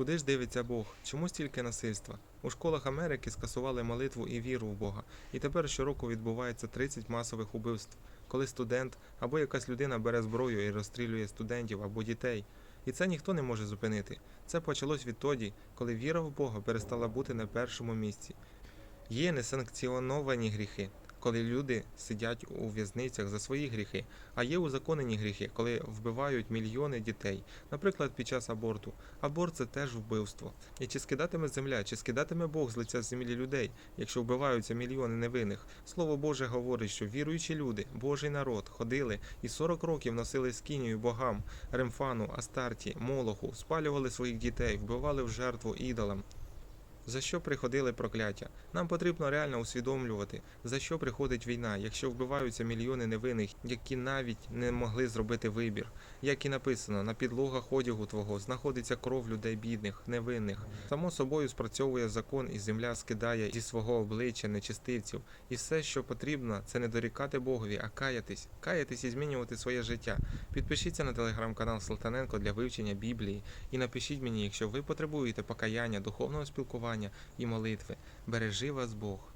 Куди ж дивиться Бог? Чому стільки насильства? У школах Америки скасували молитву і віру в Бога, і тепер щороку відбувається 30 масових убивств, коли студент або якась людина бере зброю і розстрілює студентів або дітей. І це ніхто не може зупинити. Це почалось відтоді, коли віра в Бога перестала бути на першому місці. Є несанкціоновані гріхи, коли люди сидять у в'язницях за свої гріхи, а є узаконені гріхи, коли вбивають мільйони дітей, наприклад, під час аборту. Аборт це теж вбивство. І чи скидатиме земля, чи скидатиме Бог з лиця землі людей, якщо вбиваються мільйони невинних? Слово Боже говорить, що віруючі люди, Божий народ, ходили і 40 років носили скинію богам, Ремфану, Астарті, Молоху, спалювали своїх дітей, вбивали в жертву ідолам. За що приходили прокляття? Нам потрібно реально усвідомлювати, за що приходить війна, якщо вбиваються мільйони невинних, які навіть не могли зробити вибір. Як і написано, на підлогах одягу твого знаходиться кров людей бідних, невинних. Само собою спрацьовує закон, і земля скидає зі свого обличчя нечистивців. І все, що потрібно, це не дорікати Богові, а каятись, каятись і змінювати своє життя. Підпишіться на телеграм-канал Салтаненко для вивчення Біблії і напишіть мені, якщо ви потребуєте покаяння, духовного спілкування і молитви. Бережи вас Бог.